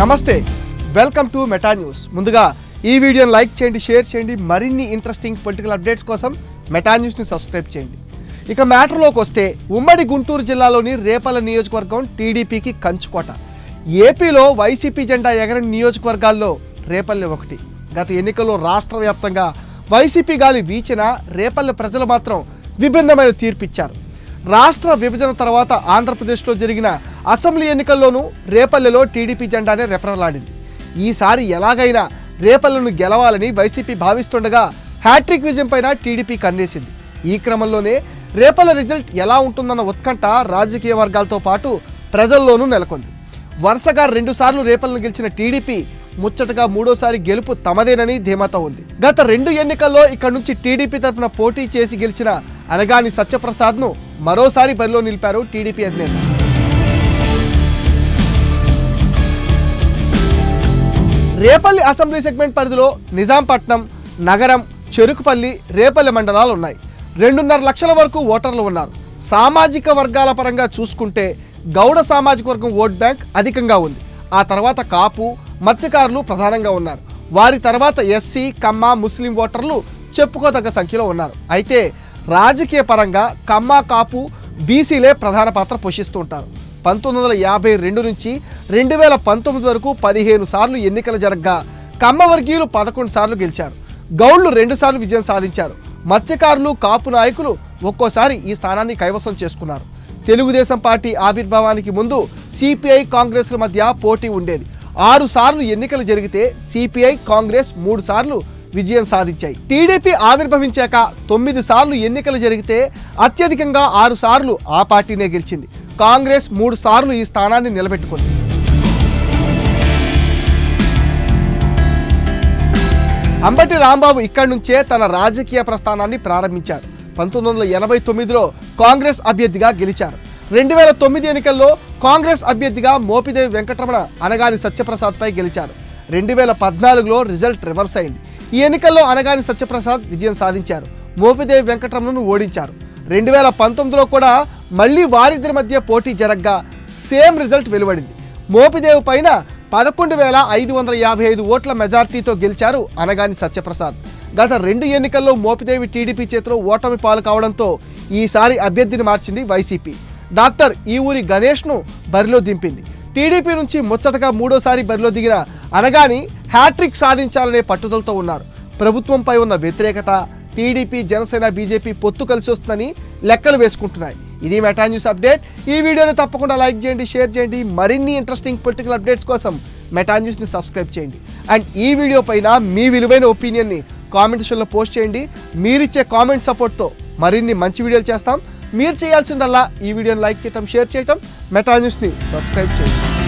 నమస్తే welcome to meta news. ముందుగా ఈ వీడియోని లైక్ చేయండి షేర్ చేయండి మరిన్ని ఇంట్రెస్టింగ్ పొలిటికల్ అప్డేట్స్ కోసం మెటా న్యూస్ని సబ్స్క్రైబ్ చేయండి. ఇక మ్యాటర్లోకి వస్తే ఉమ్మడి గుంటూరు జిల్లాలోని రేపల నియోజకవర్గం టీడీపీకి కంచుకోట. ఏపీలో వైసీపీ జెండా ఎగరని నియోజకవర్గాల్లో రేపల్లె ఒకటి. గత ఎన్నికల్లో రాష్ట్ర వ్యాప్తంగా వైసీపీ గాలి వీచిన రేపల్లె ప్రజలు మాత్రం విభిన్నమైన తీర్పిచ్చారు. రాష్ట్ర విభజన తర్వాత ఆంధ్రప్రదేశ్లో జరిగిన అసెంబ్లీ ఎన్నికల్లోనూ రేపల్లెలో టీడీపీ జెండానే రెపరలాడింది ఈసారి ఎలాగైనా రేపల్లెను గెలవాలని వైసీపీ భావిస్తుండగా హ్యాట్రిక్ విజయం పైన టీడీపీ కన్నేసింది. ఈ క్రమంలోనే రేపల్లె రిజల్ట్ ఎలా ఉంటుందన్న ఉత్కంఠ రాజకీయ వర్గాలతో పాటు ప్రజల్లోనూ నెలకొంది. వరుసగా రెండుసార్లు రేపలను గెలిచిన టీడీపీ ముచ్చటగా మూడోసారి గెలుపు తమదేనని ధీమాతో ఉంది. గత రెండు ఎన్నికల్లో ఇక్కడ నుంచి టీడీపీ తరపున పోటీ చేసి గెలిచిన అనగాని సత్యప్రసాద్ను మరోసారి బరిలో నిలిపారు టీడీపీ అధినేత. రేపల్లి అసెంబ్లీ సెగ్మెంట్ పరిధిలో నిజాంపట్నం నగరం చెరుకుపల్లి రేపల్లి మండలాలు ఉన్నాయి. రెండున్నర లక్షల వరకు ఓటర్లు ఉన్నారు. సామాజిక వర్గాల పరంగా చూసుకుంటే గౌడ సామాజిక వర్గం ఓట్ బ్యాంక్ అధికంగా ఉంది. ఆ తర్వాత కాపు మత్స్యకారులు ప్రధానంగా ఉన్నారు. వారి తర్వాత ఎస్సీ కమ్మ ముస్లిం ఓటర్లు చెప్పుకోదగ్గ సంఖ్యలో ఉన్నారు. అయితే రాజకీయ పరంగా కమ్మ కాపు బీసీలే ప్రధాన పాత్ర పోషిస్తూ ఉంటారు. పంతొమ్మిది వందల యాభై రెండు నుంచి రెండు వేల పంతొమ్మిది వరకు పదిహేను సార్లు ఎన్నికలు జరగగా కమ్మవర్గీయులు పదకొండు సార్లు గెలిచారు. గౌళ్ళు రెండుసార్లు విజయం సాధించారు. మత్స్యకారులు కాపు నాయకులు ఒక్కోసారి ఈ స్థానాన్ని కైవసం చేసుకున్నారు. తెలుగుదేశం పార్టీ ఆవిర్భావానికి ముందు సిపిఐ కాంగ్రెస్ల మధ్య పోటీ ఉండేది. ఆరు సార్లు ఎన్నికలు జరిగితే సిపిఐ కాంగ్రెస్ మూడు సార్లు విజయం సాధించాయి. టీడీపీ ఆవిర్భవించాక తొమ్మిది సార్లు ఎన్నికలు జరిగితే అత్యధికంగా ఆరు సార్లు ఆ పార్టీనే గెలిచింది. కాంగ్రెస్ మూడు సార్లు ఈ స్థానాన్ని నిలబెట్టుకుంది. అంబటి రాంబాబు ఇక్కడి నుంచే తన రాజకీయ ప్రస్థానాన్ని ప్రారంభించారు. పంతొమ్మిది వందల ఎనభై తొమ్మిదిలో కాంగ్రెస్ అభ్యర్థిగా గెలిచారు. రెండు వేల తొమ్మిది ఎన్నికల్లో కాంగ్రెస్ అభ్యర్థిగా మోపిదేవి వెంకటరమణ అనగాని సత్యప్రసాద్పై గెలిచారు. రెండు వేల పద్నాలుగులో రిజల్ట్ రివర్స్ అయింది. ఈ ఎన్నికల్లో అనగాని సత్యప్రసాద్ విజయం సాధించారు. మోపిదేవి వెంకటరమణను ఓడించారు. రెండు వేల పంతొమ్మిదిలో కూడా మళ్ళీ వారిద్దరి మధ్య పోటీ జరగ్గా సేమ్ రిజల్ట్ వెలువడింది. మోపిదేవి పైన పదకొండు వేల ఐదు వందల యాభై ఐదు ఓట్ల మెజార్టీతో గెలిచారు అనగాని సత్యప్రసాద్. గత రెండు ఎన్నికల్లో మోపిదేవి టీడీపీ చేతిలో ఓటమి పాలు కావడంతో ఈసారి అభ్యర్థిని మార్చింది వైసీపీ. డాక్టర్ ఈ ఊరి గణేష్ను బరిలో దింపింది. టీడీపీ నుంచి ముచ్చటగా మూడోసారి బరిలో దిగిన అనగాని హ్యాట్రిక్ సాధించాలనే పట్టుదలతో ఉన్నారు. ప్రభుత్వంపై ఉన్న వ్యతిరేకత టీడీపీ జనసేన బీజేపీ పొత్తు కలిసి వస్తుందని లెక్కలు వేసుకుంటున్నాయి. ఇది మెటా న్యూస్ అప్డేట్. ఈ వీడియోని తప్పకుండా లైక్ చేయండి షేర్ చేయండి. మరిన్ని ఇంట్రెస్టింగ్ పొలిటికల్ అప్డేట్స్ కోసం మెటా న్యూస్ని సబ్స్క్రైబ్ చేయండి. అండ్ ఈ వీడియో పైన మీ విలువైన ఒపీనియన్ని కామెంట్ సెక్షన్లో పోస్ట్ చేయండి. మీరిచ్చే కామెంట్ సపోర్ట్తో మరిన్ని మంచి వీడియోలు చేస్తాం. మీరు చేయాల్సిందల్లా ఈ వీడియోని లైక్ చేయటం షేర్ చేయటం మెటా న్యూస్ని సబ్స్క్రైబ్ చేయండి.